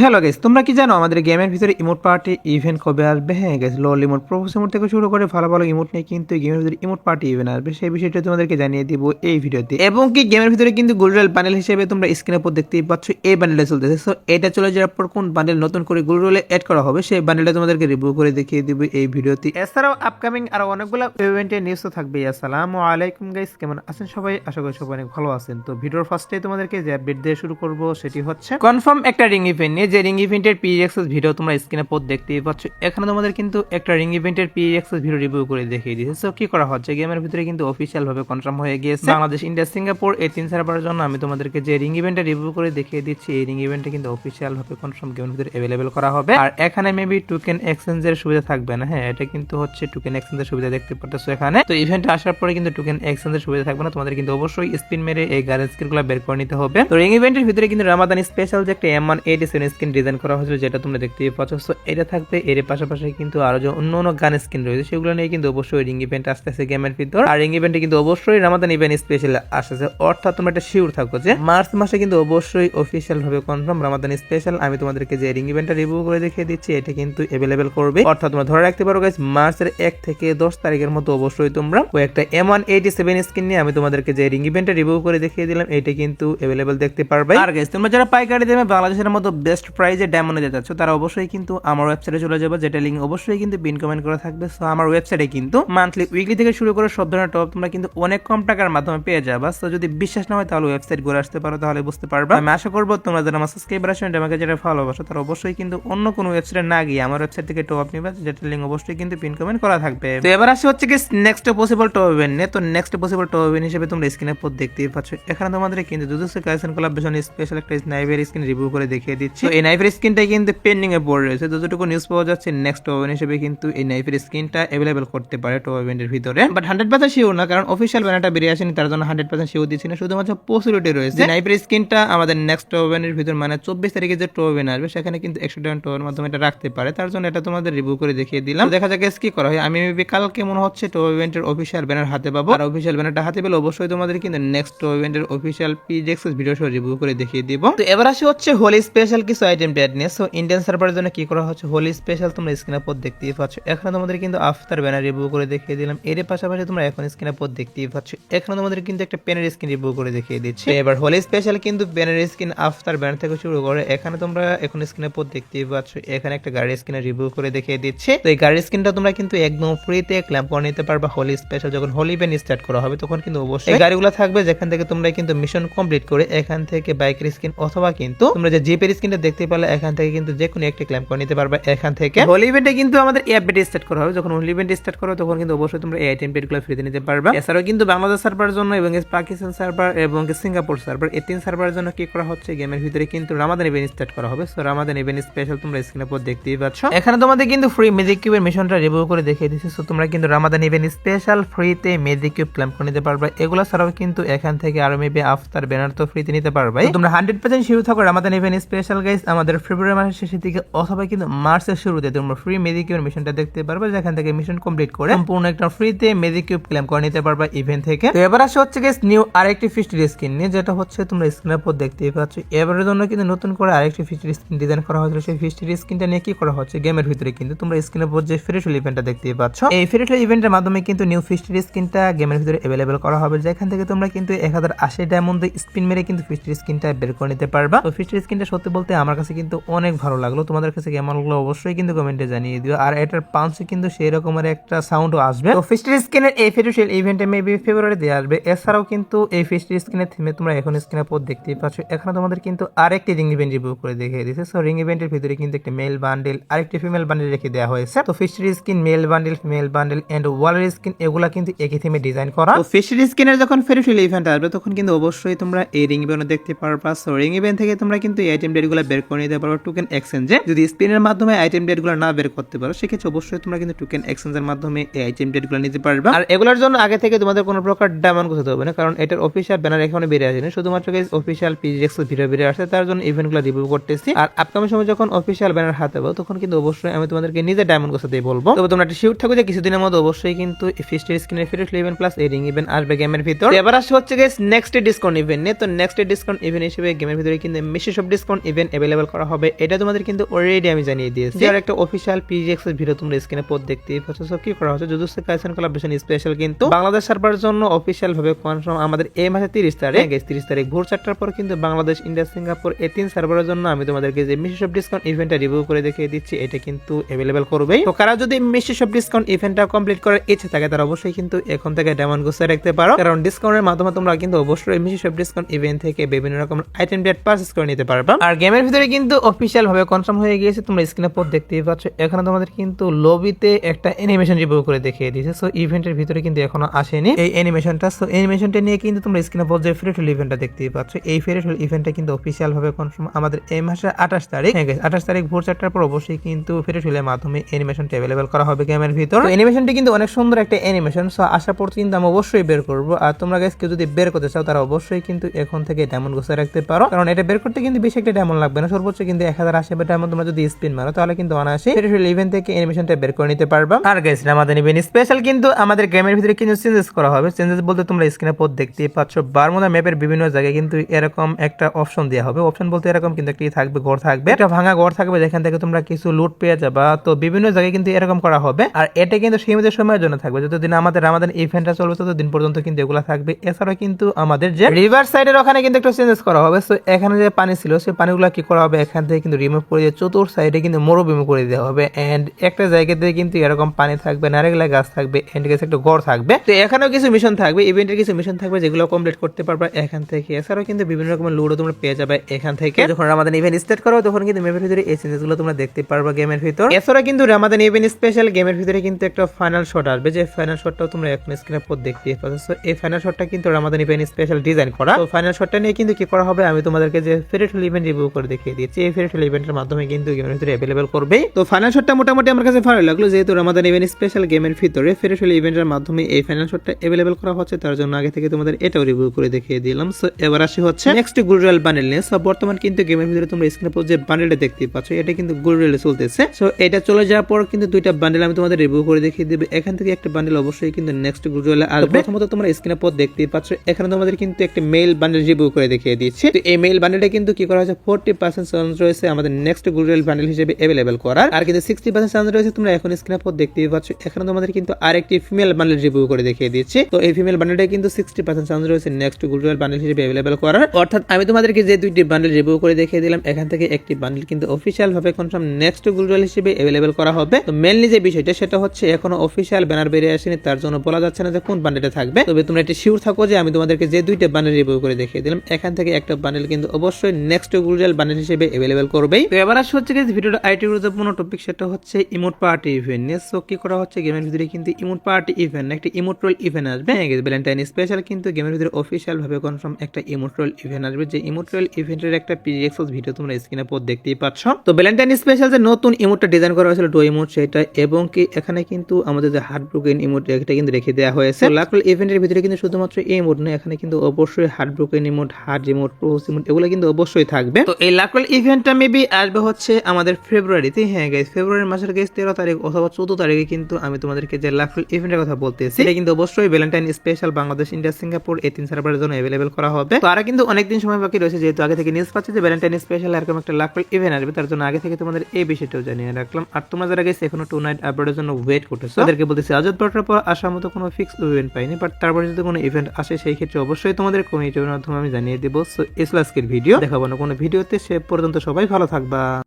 Hello guys তোমরা কি জানো আমাদের গেমের ভিতরে ইমোট পার্টি ইভেন্ট কবে আসবে? হ্যাঁ গেস লল ইমোট প্রফেস ইমোট থেকে শুরু করে ভালো ভালো ইমোট নিয়ে কিন্তু গেমের ভিতরে ইমোট পার্টি ইভেন্ট আসবে। সেই বিষয়টা তোমাদেরকে জানিয়ে দিব এই ভিডিওতে। এবং কি গেমের ভিতরে কিন্তু গুলরোল প্যানেল হিসেবে তোমরা স্ক্রিনের উপর দেখতেই পাচ্ছ, এই বান্ডেলটা চলতেছে। সো এটা চলে যাওয়ার পর কোন বান্ডেল নতুন করে গুলরোলে অ্যাড করা হবে, সেই বান্ডেলটা তোমাদেরকে রিভিউ করে দেখিয়ে দিব এই ভিডিওতে। এছাড়াও আপকামিং আরও অনেকগুলো ইভেন্টের নিউজ তো থাকবে আসসালামু আলাইকুম গাইস কেমন আছেন সবাই? আশা করি সবাই অনেক ভালো আছেন। তো ভিডিওর ফার্স্টে তোমাদেরকে যে আপডেট দিয়ে শুরু করব সেটি হচ্ছে কনফার্ম একটা রিং ইভেন্ট নিয়ে যে রিং ইভেন্টের পি এক্সেস ভিডিও তোমরা স্ক্রিনে পর দেখতেই পাচ্ছ, এখানে তোমাদের কিন্তু একটা রিং ইভেন্টের পি এক্সেস ভিডিও রিভিউ করে দেখিয়ে দিয়েছে। সো কি করা হচ্ছে? গেমের ভিতরে কিন্তু অফিসিয়াল ভাবে কনফার্ম হয়ে গিয়েছে। বাংলাদেশ ইন্ডিয়া সিঙ্গাপুর এই তিন সার্ভারের জন্য আমি তোমাদেরকে যে রিং ইভেন্টটা রিভিউ করে দেখিয়ে দিচ্ছি, এই রিং ইভেন্টে কিন্তু অফিসিয়াল ভাবে কনফার্ম গেমের ভিতরে অ্যাভেলেবেল করা হবে। আর এখানে মেবি টোকেন এক্সচেঞ্জের সুবিধা থাকবে না। হ্যাঁ এটা কিন্তু হচ্ছে টোকেন এক্সচেঞ্জের সুবিধা দেখতে পাচ্ছ এখানে। তো ইভেন্ট আসার পরে কিন্তু টোকেন এক্সচেঞ্জের সুবিধা থাকবে না। তোমাদের কিন্তু অবশ্যই স্পিন মেরে এই গাড়ি স্কিনগুলো বের করে নিতে হবে। তো রিং ইভেন্টের ভিতরে কিন্তু রামাদানি স্পেশাল যে একটা M one eight skin design করা হয়েছিল, যেটা তোমরা দেখতেই পাচ্ছ। তো এটা থাকবে, এর পাশাপাশি কিন্তু আরও যে অন্য অন্য গান স্কিন রয়েছে, সেগুলো নিয়ে কিন্তু অবশ্যই রিং ইভেন্ট আসতেছে গেমের ভিতর। আর রিং ইভেন্টে কিন্তু অবশ্যই রামাদান ইভেন্ট স্পেশাল আসতেছে। অর্থাৎ তোমরা একটা শিওর থাকো যে মার্চ মাসে কিন্তু অবশ্যই অফিসিয়াল ভাবে কনফার্ম রামাদান স্পেশাল আমি তোমাদেরকে যে রিং ইভেন্টটা রিভিউ করে দেখিয়ে দিচ্ছি, এটা কিন্তু অ্যাভেলেবেল করবে। অর্থাৎ তোমরা ধরে রাখতে পারো গাইস মার্চের এক থেকে দশ তারিখের মতো অবশ্যই তোমরা ওই একটা M one eighty seven skin নিয়ে আমি তোমাদেরকে যে রিং ইভেন্টটা রিভিউ করে দেখিয়ে দিলাম, এটা কিন্তু অ্যাভেলেবেল দেখতে পারবে। আর গাইস তোমরা যারা পাইকারি দামে বাংলাদেশের মতো বেস্ট প্রাইজে ডায়মন্ডে যেতে চাচ্ছ, তারা অবশ্যই কিন্তু আমার ওয়েবসাইটে চলে যাবে, যেটা লিঙ্ক অবশ্যই কিন্তু পিন কমেন্ট করা থাকবে। সো আমার ওয়েবসাইটে কিন্তু মান্থলি উইকলি থেকে শুরু করে সব ধরনের টপ তোমরা কিন্তু অনেক কম টাকার মাধ্যমে পেয়ে যাবা। সো যদি বিশ্বাস না হয়, তাহলে ওয়েবসাইট ঘুরে আসতে পারো, তাহলে বুঝতে পারবে। আমি আশা করব তোমরা যারা আমার সাবস্ক্রাইবার আছেন আমাকে যেটা ভালোবাসো তারা অবশ্যই কিন্তু অন্য কোনো ওয়েবসাইটে না গিয়ে আমার ওয়েবসাইট থেকে টপ নিবে, যেটা লিঙ্ক অবশ্যই কিন্তু পিন কমেন্ট করা থাকবে। তো এবার আসি হচ্ছে কি নেক্সট পসিবল টপ ইভেন্ট তো নেক্সট পসিবল টপ ইভেন্ট হিসেবে তোমরা স্ক্রিনের পর দেখতেই পাচ্ছ। এখানে তোমাদের কিন্তু দুদুসে কালেকশন কোলাবরেশন স্পেশাল একটা নাইভের স্ক্রিন রিভিউ করে দেখিয়ে দিচ্ছি। তো এই নাইভের স্ক্রিনটা কিন্তু পেন্ডিং এ পড়ে রয়েছে। যতটুকু নিউজ পাওয়া যাচ্ছে নেক্সট ওভেন হিসেবে কিন্তু এই নাইফের স্ক্রিনটা অ্যাভেলেবল করতে পারে টপ ইভেন্টের ভিতরে। বাট হান্ড্রেড পার্সেন্ট শিওর না কারণ অফিসিয়াল ব্যানারটা বেরিয়ে আসেনি তার জন্য হান্ড্রেড পার্সেন্ট শিওর দিচ্ছি না। শুধুমাত্র পসিবিলিটি রয়েছে। নাইফের স্ক্রিনটা আমাদের নেক্সট ওভেনের ভিতর মানে চব্বিশ তারিখে যে টপ ইভেন আসবে সেখানে কিন্তু একশো টাকা টপের মাধ্যমে এটা রাখতে পারে। তার জন্য এটা তোমাদের রিভিউ করে দেখিয়ে দিলাম। দেখা যাক কি করা হয়। আমি মেবি কালকে মনে হচ্ছে টপ ইভেন্টের অফিসিয়াল ব্যানার হাতে পাবো। আর অফিসিয়াল ব্যানারটা হাতে পেলে অবশ্যই তোমাদের কিন্তু নেক্সট টপ ইভেন্টের অফিসিয়াল পিজেক্সেস ভিডিও সহ রিভিউ করে দেখিয়ে দিব। তো এবার আসি হচ্ছে হোলি স্পেশাল কিছু আইটেম ট্যাড নিয়ে সো ইন্ডিয়ান সার্ভারের জন্য কি করা হচ্ছে? হোলি স্পেশাল তোমরা স্ক্রিনের পর দেখতেই পাচ্ছ। এখানে তোমাদের কিন্তু আফতার ব্যানার রিভিউ করে দেখিয়ে দিলাম। এর পাশাপাশি তোমরা এখন স্ক্রিনের পর দেখতেই পাচ্ছ। এখানে তোমাদের কিন্তু একটা পেনের স্ক্রিন রিভিউ করে দেখিয়ে দিচ্ছি। এবার হোলি স্পেশাল কিন্তু পেনের স্ক্রিন আফতার ব্যানার থেকে শুরু করে এখানে তোমরা এখন স্ক্রিনের পর দেখতেই পাচ্ছ। এখানে একটা গাড়ির স্ক্রিনের রিভিউ করে দেখিয়ে দিচ্ছে। তো এই গাড়ির স্ক্রিনটা তোমরা কিন্তু একদম ফ্রিতে ক্ল্যাম্প করে নিতে পারবা। হোলি স্পেশাল যখন হোলি ব্যান স্টার্ট করা হবে তখন কিন্তু অবশ্যই এই গাড়িগুলো থাকবে যেখান থেকে তোমরা কিন্তু মিশন কমপ্লিট করে এখান থেকে বাইকের স্ক্রিন অথবা কিন্তু তোমরা যে জিপের স্ক্রিনটা দেখতে পারলে এখান থেকে কিন্তু যে কোনো একটা ক্ল্যাম্প করে নিতে পারবে। এখান থেকে হোলি ইভেন্টে কিন্তু আমাদের এই আপডেট স্টার্ট করা হবে। যখন হোলি ইভেন্ট স্টার্ট করো তখন কিন্তু অবশ্যই তোমরা এই আইটেম পেডগুলো ফ্রিতে নিতে পারবা। এছাড়াও কিন্তু বাংলাদেশ সার্ভার জন্য এবং পাকিস্তান সার্ভার এবং সিঙ্গাপুর সার্ভার এই তিন সার্ভারের জন্য কি করা হচ্ছে? গেমের ভিতরে কিন্তু রামাদান ইভেন্ট স্টার্ট করা হবে। সো রামাদান ইভেন্ট স্পেশাল তোমরা স্ক্রিনের পর দেখতেই পাচ্ছ। এখানে তোমাদের কিন্তু ফ্রি মেজিক কিউবের মিশনটা রিভিউ করে দেখিয়ে দিচ্ছি। সো তোমরা কিন্তু রামাদান ইভেন্ট স্পেশাল ফ্রিতে মেজিক কিউব ক্লেম করে নিতে পারবে। এগুলো ছাড়াও কিন্তু এখান থেকে আরও মেবি আফতার ব্যানার তো ফ্রিতে নিতে পারবে। তোমরা হান্ড্রেড পার্সেন্ট শিওর থাকো রামাদান ইভেন্ট স্পেশাল গাইস আমাদের ফেব্রুয়ারি মাসের শেষের দিকে অথবা কিন্তু মার্চের শুরুতে তোমরা ফ্রি মেজিক কিউবের মিশনটা দেখতে পারবে, যেখান থেকে মিশন কমপ্লিট করে সম্পূর্ণ একটা ফ্রিতে মেজিক কিউব ক্লেম করে নিতে পারবা ইভেন্ট থেকে। তো এবার আসে হচ্ছে গেস নিউ আরেকটি ফিস্টির স্কিন নিয়ে, যেটা হচ্ছে তোমরা স্ক্রিনের পর দেখতেই পাচ্ছ। এবারের জন্য কিন্তু নতুন করে আরেকটি ফিস্টির স্কিন ডিজাইন করা হয়েছিল। সেই ফিস্টির স্কিনটা নিয়ে কি করা হচ্ছে গেমের ভিতরে কিন্তু তোমরা স্ক্রিনের পর যে ফেরিটুল ইভেন্টটা দেখতেই পাচ্ছ, এই ফেরিটুল ইভেন্টের মাধ্যমে কিন্তু নিউ ফিস্টির স্কিনটা গেমের ভিতরে অ্যাভেলেবেল করা হবে। যেখান থেকে তোমরা কিন্তু এক হাজার আশি ডায়মন্ড স্পিন মেরে কিন্তু ফিস্টির স্কিনটা বের করে নিতে পারবা। তো ফিস্টির স্কিনটা সত্যি বলতে আমার কাছে কিন্তু অনেক ভালো লাগল। তোমাদের কাছে কেমন লাগল অবশ্যই কিন্তু কমেন্টে জানিয়ে দিও। আর এটার পাঞ্চে কিন্তু সেই রকমের একটা সাউন্ডও আসবে। তো ফিস্টির স্কিনের এই ফেরিটুল ইভেন্টে মেবি ফেব্রুয়ারি দিয়ে আসবে। এছাড়াও কিন্তু এই ফিস্টির স্কিনের থিমে তোমরা এখন স্ক্রিনের পর দেখতেই পাচ্ছ। এখানে তোমাদের কিন্তু আরেকটি রিং ইভেন্ট রিভিউ করে দেখিয়ে দিয়েছে। সো রিং ইভেন্টের ভিতরে কিন্তু একটা মেল বান্ডেল আরেকটি ফিমেল বান্ডেল রেখে দেওয়া হয়েছে। তো ফিস্টির skin male bundle female bundle and ওয়ালের স্কিন এগুলা কিন্তু একই থিমে ডিজাইন করা। তো ফিস্টির স্কিনের যখন ফেরিটুল ইভেন্ট আসবে, তখন কিন্তু অবশ্যই তোমরা এই রিং ইভেন্ট দেখতে পারবা। সো রিং ইভেন্ট থেকে তোমরা কিন্তু এই আইটেম ডেটগুলো বের করে নিতে পারো টোকেন এক্সচেঞ্জে যদি স্পিনের মাধ্যমে আইটেম ডেটগুলো না বের করতে পারো, সেক্ষেত্রে অবশ্যই তোমরা কিন্তু টোকেন এক্সচেঞ্জের মাধ্যমে এই আইটেম ডেটগুলো নিতে পারবা। আর এগুলোর জন্য আগে থেকে তোমাদের কোনো প্রকার ডায়মন্ড করতে হবে না, কারণ এটার অফিসিয়াল ব্যানার এখানে বেরিয়ে আসেনি। শুধুমাত্র অফিসিয়াল পিজিএক্স ভিডিও বেরিয়ে আসছে, তার জন্য ইভেন্টগুলো রিভিউ করতেছি। আর আপকামিং সময় যখন অফিসিয়াল ব্যানার হাতে পাবো, তখন কিন্তু অবশ্যই আমি তোমাদেরকে নিজে ডায়মন্ড দিয়ে বলব। তবে তোমরা একটা শিওর থাকো যে কিছুদিনের মধ্যে অবশ্যই কিন্তু ফিস্টের স্ক্রিনের ফিরে ইভেন্ট প্লাস এই রিং ইভেন্ট আসবে গেমের ভিতর। এবার আসছে হচ্ছে গাইজ নেক্সট ডিসকাউন্ট ইভেন্ট নিয়ে। তো নেক্সট ডিসকাউন্ট ইভেন্ট হিসেবে গেমের ভিতরে কিন্তু মিশে সব ডিসকাউন্ট ইভেন্ট অ্যাভেলেবল করা হবে। এটা তোমাদের কিন্তু অলরেডি আমি জানিয়ে দিয়েছি। আর একটা অফিসিয়াল পিজিএক্স এর ভিডিও তোমরা স্ক্রিনে পদ দেখতেই পাচ্ছ। So, কি করা হচ্ছে? জুজুসে কাইসেন কোলাবরেশন স্পেশাল কিন্তু। বাংলাদেশ সার্ভারের জন্য অফিসিয়াল ভাবে কনফার্ম আমাদের এই মাসে তিরিশ তারিখ। তিরিশ তারিখ ভোর চারটার পর কিন্তু বাংলাদেশ ইন্ডিয়া সিঙ্গাপুর এই তিন সার্ভারের জন্য আমি তোমাদেরকে যে মিশি সব ডিসকাউন্ট ইভেন্টটা রিভিউ করে দেখিয়ে দিচ্ছি এটা কিন্তু অ্যাভেলেবল করবেই। তো কারা যদি মিশি সব ডিসকাউন্ট ইভেন্টটা কমপ্লিট করার ইচ্ছে থাকে তারা অবশ্যই কিন্তু এখন থেকে ডায়মন্ড গুছিয়ে রাখতে পারো। কারণ ডিসকাউন্টের মাধ্যমে তোমরা কিন্তু অবশ্যই মিশি সব ডিসকাউন্ট ইভেন্ট থেকে বিভিন্ন রকম আইটেম ডেট পারচেস করে নিতে পারবা। আর গেমের ভিতরে কিন্তু অফিসিয়াল ভাবে কনফার্ম হয়ে গিয়েছে, তোমরা স্ক্রিনে পর দেখতেই পাচ্ছ। এখানে তোমাদের কিন্তু লবিতে একটা অ্যানিমেশন রিভিউ করে দেখিয়ে দিয়েছে। সো ইভেন্টের ভিতরে কিন্তু এখনও আসেনি। এই অ্যানিমেশনটা সো অ্যানিমেশনটা নিয়ে কিন্তু তোমরা স্ক্রিনে পর যে ফ্রি টুল ইভেন্টটা দেখতেই পাচ্ছ, এই ফ্রি টুল ইভেন্টটা কিন্তু অফিসিয়াল ভাবে কনফার্ম আমাদের এই মাসের আঠাশ তারিখ আঠাশ তারিখ ভোর চারটার পর অবশ্যই কিন্তু ফ্রি টুলের মাধ্যমে অ্যানিমেশনটা অ্যাভেলেবল করা হবে গেমের ভিতর। অ্যানিমেশনটি কিন্তু অনেক সুন্দর একটা অ্যানিমেশন সো আশা পর কিন্তু আমি অবশ্যই বের করব। আর তোমরা গাইস কেউ যদি বের করতে চাও, তারা অবশ্যই কিন্তু এখন থেকে ডায়মন্ড গোছায় রাখতে পারো। কারণ এটা বের করতে কিন্তু বেশি একটা ডায়মন্ড লাগবে না সর্বোচ্চ, কিন্তু এক হাজার আশি ডায়মন্ড তোমরা যদি স্পিন মারো, তাহলে কিন্তু অনায়াসে ইভেন্ট থেকে অ্যানিমেশনটা বের করে নিতে পারবা। আর গাইস আমাদের ইভেন্ট স্পেশাল কিন্তু আমাদের গেমের ভিতরে কিন্তু চেঞ্জেস করা হবে। চেঞ্জেস বলতে তোমরা স্ক্রিনে পথ দেখতেই পাচ্ছ বারমুদা ম্যাপের বিভিন্ন জায়গায় কিন্তু এরকম একটা অপশন দেওয়া হবে। অপশন বলতে এরকম কিন্তু একটি থাকবে, ঘর থাকবে। একটা ভাঙা ঘর থাকবে, যেখান থেকে তোমরা কিছু লুট পেয়ে যাবা। তো বিভিন্ন জায়গায় কিন্তু এরকম করা হবে। আর এটা কিন্তু সীমিত সময়ের জন্য থাকবে। যতদিন আমাদের রামাদান ইভেন্টটা চলবে, ততদিন পর্যন্ত কিন্তু এগুলো থাকবে। এছাড়াও কিন্তু আমাদের যে রিভার সাইডের ওখানে কিন্তু একটু চেঞ্জেস করা হবে। সো এখানে যে পানি ছিল, সেই পানিগুলো কি করা হবে এখান থেকে কিন্তু রিমুভ করে দিয়ে চতুর সাইডে কিন্তু মরুভূমি করে দেওয়া হবে। এন্ড একটা জায়গাতে কিন্তু এরকম পানি থাকবে নারিকেল গাছ থাকবে এন্ড গেছে একটা গড় থাকবে। তো এখানেও কিছু মিশন থাকবে ইভেন্টের কিছু মিশন থাকবে যেগুলো কমপ্লিট করতে পারবে এখান থেকে। এছাড়াও কিন্তু বিভিন্ন রকমের লুডো তোমরা পেয়ে যাবে এখান থেকে। যখন রামাদান ইভেন্ট স্টার্ট করো তখন কিন্তু ম্যাপের ভিতরে এই চেঞ্জেসগুলো তোমরা দেখতে পারবে গেমের ভিতর। এছাড়া কিন্তু রামাদান ইভেন্ট স্পেশাল গেমের ভিতরে কিন্তু একটা ফাইনাল শট আসবে যে ফাইনাল শটটাও তোমরা এখন স্ক্রিনের পর দেখতে পাচ্ছ। এই ফাইনাল শটটা কিন্তু রামাদান ইভেন্ট স্পেশাল ডিজাইন করা। তো ফাইনাল শটটা নিয়ে কিন্তু কি করা হবে আমি তোমাদেরকে যে ফেরিটুল ইভেন্ট রিভিউ করে দেখিয়ে দিয়েছি। এই ফেরিটুল ইভেন্টের মাধ্যমে কিন্তু গেমের ভিতরে অ্যাভেলেবল করবে। তো ফাইনাল শটটা মোটামুটি আমার কাছে ভালো লাগল, যেহেতু রামাদান ইভেন্ট স্পেশাল গেমের ভিতরে ফেরিটুল ইভেন্টের মাধ্যমে এই ফাইনাল শটটা অ্যাভেলেবল করা হচ্ছে, তার জন্য আগে থেকে তোমাদের এটাও রিভিউ করে দেখিয়ে দিলাম। সো এবার আসি হচ্ছে নেক্সট গুলরিয়াল বান্ডেল নিয়ে। সো বর্তমান কিন্তু গেমের ভিতরে তোমরা স্ক্রিনে পর যে বান্ডেলটা দেখতে পাচ্ছ, এটা কিন্তু গুলরিয়ালে চলতেছে। সো এটা চলে যাওয়ার পর কিন্তু দুইটা বান্ডেল আমি তোমাদের রিভিউ করে দেখিয়ে দেবে। এখান থেকে একটা বান্ডেল অবশ্যই কিন্তু নেক্সট গুলরিয়ালে আসবে। প্রথমত তোমরা স্ক্রিনে পর দেখতেই পাচ্ছ, এখানে তোমাদের কিন্তু একটা মেল বান্ডেল রিভিউ করে দেখিয়ে দিচ্ছি তো এই মেল বান্ডেলটা কিন্তু কি করা হয়েছে? ফোরটি পার্সেন্ট চান্স রয়েছে আমাদের নেক্সট গুলরিয়াল বান্ডেল হিসেবে অ্যাভেলেবল করার। আর কিন্তু সিক্সটি পার্সেন্ট চান্স রয়েছে তোমরা এখন স্ক্রিনে পর দেখতেই পাচ্ছ। এখানে তোমাদের কিন্তু আরেকটি ফিমেল বান্ডেল রিভিউ করে দেখিয়ে দিচ্ছি। তো এই ফিমেল বান্ডেলটা কিন্তু সিক্সটি পার্সেন্ট চান্স রয়েছে নেক্সট গুলরিয়াল বান্ডেল হিসেবে অ্যাভেলেবল করার। অর্থাৎ আমি তোমাদেরকে যে দুইটি বান্ডেল রিভিউ করে দেখিয়ে দিলাম, এখান থেকে একটি বান্ডেল কিন্তু অফিসিয়াল ভাবে কনফার্ম নেক্সট গুলরিয়াল হিসেবে অ্যাভেলেবল করা হবে। তো মেনলি যে বিষয়টা, সেটা হচ্ছে এখনও অফিসিয়াল ব্যানার বেরিয়ে আসেনি, তার জন্য বলা যাচ্ছে না যে কোন বান্ডেলটা থাকবে। তবে তোমরা একটি শিওর থাকো যে আমি তোমাদেরকে যে দুইটা বান্ডেল রিভিউ করে দেখিয়ে দিলাম, এখান থেকে একটা বান্ডেল কিন্তু অবশ্যই নেক্সট গুলরিয়াল বান্ডেল হিসেবে অ্যাভেলেবল করবেই। তো এবার আসছে হচ্ছে যে ভিডিওটা আইটি গুরুত্বপূর্ণ টপিক সেটা হচ্ছে ইমোট পার্টি ইভেন্ট নিয়ে। সো কি করা হচ্ছে? গেমের ভিতরে কিন্তু ইমোট পার্টি ইভেন্ট একটা ইমোট্রোল ইভেন্ট আসবে। হ্যাঁ ভ্যালেন্টাইন স্পেশাল কিন্তু গেমের ভিতরে অফিসিয়াল ভাবে কনফার্ম একটা ইমোট্রোল ইভেন্ট আসবে। যে ইমোট্রোল ইভেন্টের একটা পিজিএক্সএস ভিডিও তোমরা স্ক্রিনে পর দেখতেই পাচ্ছ। তো ভ্যালেন্টাইন স্পেশাল যে নতুন ইমোটটা ডিজাইন করা হয়েছিল ডো ইমোট সেটা, এবং কি এখানে কিন্তু আমাদের যে হার্ট ব্রোকেন ইমোট এটা কিন্তু রেখে দেওয়া হয়েছে। লাকল ইভেন্টের ভিতরে কিন্তু শুধুমাত্র এই ইমোট নয়, এখানে কিন্তু অবশ্যই heart broken emote heart emote pros emote এগুলো কিন্তু অবশ্যই থাকবে। তো এই লাকল ইভেন্টটা মেবি আসবে হচ্ছে আমাদের ফেব্রুয়ারিতে হ্যাঁ গাইস ফেব্রুয়ারি মাসের গাইস তেরো তারিখ অথবা চোদ্দ তারিখে কিন্তু আমি তোমাদেরকে যে লাকল ইভেন্টের কথা বলতেছি এটা কিন্তু অবশ্যই Valentine special Bangladesh India Singapore এই তিন সার্ভারের জন্য অ্যাভেলেবল করা হবে। তো কিন্তু অনেকদিন সময় বাকি রয়েছে যেহেতু আগে থেকে নিউজ পাচ্ছি যে ভ্যালেন্টাইন স্পেশাল এরকম একটা লাকল ইভেন্ট আসবে তার জন্য আগে থেকে তোমাদের এই বিষয়টাও জানিয়ে রাখলাম। আর তোমরা যারা গেছে এখনও টু নাইট আপডেটের জন্য ওয়েট করতেছো তাদেরকে বলতেছি আজত বারোটার পর আসার মতো কোনো ফিক্স ইভেন্ট পাইনি বাট তারপরে যদি কোনো ইভেন্ট আসে সেই ক্ষেত্রে অবশ্যই তোমাদের কমিটির মাধ্যমে আমি জানিয়ে দেবো। সো এসলাস্কের ভিডিও দেখাবো না কোনো ভিডিওতে সে পর্যন্ত সবাই ভালো থাকবা।